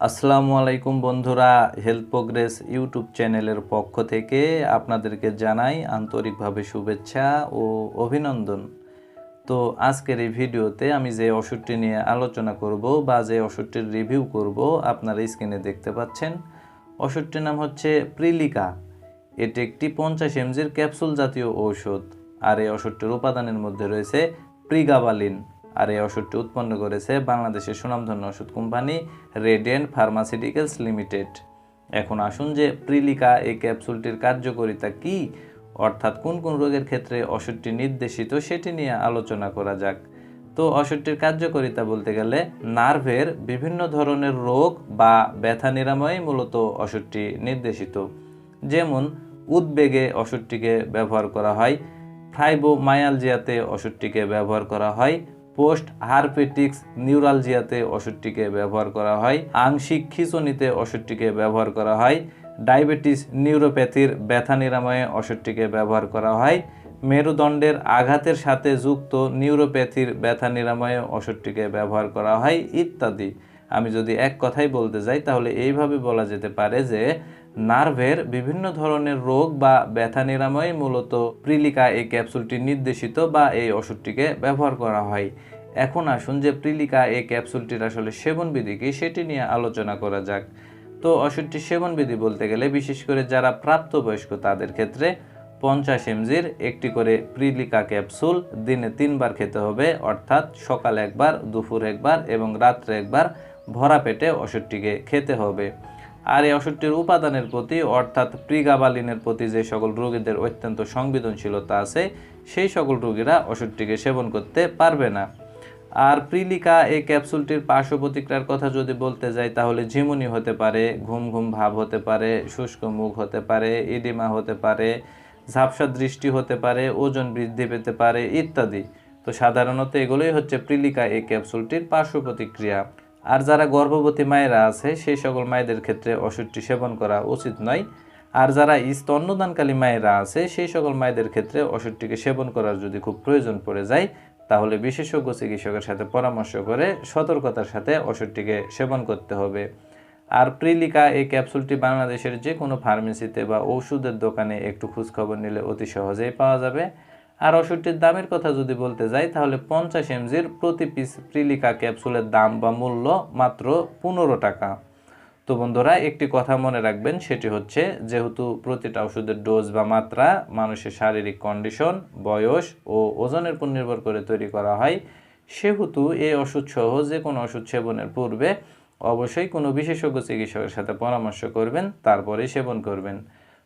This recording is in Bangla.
আসসালামু আলাইকুম বন্ধুরা হেলথ প্রোগ্রেস ইউটিউব চ্যানেলের পক্ষ থেকে আপনাদেরকে জানাই আন্তরিকভাবে শুভেচ্ছা ও অভিনন্দন। তো আজকের এই ভিডিওতে আমি যে ওষুধটি নিয়ে আলোচনা করব বা যে ওষুধটির রিভিউ করব, আপনারা স্ক্রিনে দেখতে পাচ্ছেন। ওষুধটির নাম হচ্ছে প্রিলিকা এটি একটি পঞ্চাশ এমজির ক্যাপসুল জাতীয় ঔষধ। আর এই ওষুধটির উপাদানের মধ্যে রয়েছে প্রিগাবালিন আর এই ওষুধটি উৎপন্ন করেছে বাংলাদেশের সুনামধন্য ওষুধ কোম্পানি রেডিয়েন্ট ফার্মাসিউটিক্যালস লিমিটেড। এখন আসুন যে প্রিলিকা এই ক্যাপসুলটির কার্যকারিতা কি, অর্থাৎ কোন কোন রোগের ক্ষেত্রে ওষুধটি নির্দেশিত সেটি নিয়ে আলোচনা করা যাক। তো ওষুধটির কার্যকারিতা বলতে গেলে নার্ভের বিভিন্ন ধরনের রোগ বা ব্যথা নিরাময়ে মূলত ওষুধটি নির্দেশিত। যেমন, উদ্বেগে ওষুধটিকে ব্যবহার করা হয়, ফ্রাইবোমায়ালজিয়াতে ওষুধটিকে ব্যবহার করা হয় পোস্ট হারপেটিক্স নিউরালজিয়াতে ওষুধটিকে ব্যবহার করা হয়, আংশিক খিঁচুনিতে ওষুধটিকে ব্যবহার করা হয়, ডায়াবেটিস নিউরোপ্যাথির ব্যথা নিরাময়ে ওষুধটিকে ব্যবহার করা হয়, মেরুদণ্ডের আঘাতের সাথে যুক্ত নিউরোপ্যাথির ব্যথা নিরাময়ে ওষুধটিকে ব্যবহার করা হয় ইত্যাদি। আমি যদি এক কথাই বলতে যাই, তাহলে এইভাবে বলা যেতে পারে যে নার্ভের বিভিন্ন ধরনের রোগ বা ব্যথা নিরাময়ে মূলত প্রিলিকা এই ক্যাপসুলটি নির্দেশিত বা এই ওষুধটিকে ব্যবহার করা হয়। এখন আসুন যে প্রিলিকা এই ক্যাপসুলটির আসলে সেবনবিধি কি সেটি নিয়ে আলোচনা করা যাক। তো ওষুধটির সেবনবিধি বলতে গেলে বিশেষ করে যারা প্রাপ্তবয়স্ক তাদের ক্ষেত্রে পঞ্চাশ এমজির একটি করে প্রিলিকা ক্যাপসুল দিনে তিনবার খেতে হবে, অর্থাৎ সকাল একবার, দুপুর একবার এবং রাত্রে একবার ভরা পেটে ওষুধটিকে খেতে হবে। আর এই ওষুধটির উপাদানের প্রতি, অর্থাৎ প্রিগাবালিনের প্রতি যে সকল রোগীদের অত্যন্ত সংবেদনশীলতা আছে, সেই সকল রোগীরা ওষুধটিকে সেবন করতে পারবে না। আর প্রিলিকা, এই ক্যাপসুলটির পার্শ্ব প্রতিক্রিয়ার কথা যদি বলতে যাই, তাহলে ঝিমুনি হতে পারে, ঘুম ঘুম ভাব হতে পারে, শুষ্ক মুখ হতে পারে, ইডিমা হতে পারে, ঝাপসা দৃষ্টি হতে পারে, ওজন বৃদ্ধি পেতে পারে, ইত্যাদি। তো সাধারণত এগুলোই হচ্ছে প্রিলিকা, এই ক্যাপসুলটির পার্শ্ব প্রতিক্রিয়া। আর যারা গর্ভবতী মায়েরা আছে, সেই সকল মায়েদের ক্ষেত্রে ওষুধটি সেবন করা উচিত নয়। আর যারা স্তন্যদানকালী মায়েরা আছে, সেই সকল মায়েদের ক্ষেত্রে ওষুধটিকে সেবন করার যদি খুব প্রয়োজন পড়ে যায়, তাহলে বিশেষজ্ঞ চিকিৎসকের সাথে পরামর্শ করে সতর্কতার সাথে ওষুধটিকে সেবন করতে হবে। আর প্রিলিকা, এই ক্যাপসুলটি বাংলাদেশের যে কোনো ফার্মেসিতে বা ঔষধের দোকানে একটু খোঁজখবর নিলে অতি সহজেই পাওয়া যাবে। আর ওষুধটির দামের কথা যদি বলতে যাই, তাহলে পঞ্চাশ এমজির প্রতি পিস প্রিলিকা ক্যাপসুলের দাম বা মূল্য মাত্র পনেরো টাকা। তো বন্ধুরা, একটি কথা মনে রাখবেন, সেটি হচ্ছে যেহেতু প্রতিটা ওষুধের ডোজ বা মাত্রা মানুষের শারীরিক কন্ডিশন, বয়স ও ওজনের উপর নির্ভর করে তৈরি করা হয়, সেহেতু এই ওষুধ সহ যে কোনো ওষুধ সেবনের পূর্বে অবশ্যই কোনো বিশেষজ্ঞ চিকিৎসকের সাথে পরামর্শ করবেন তারপরেই সেবন করবেন।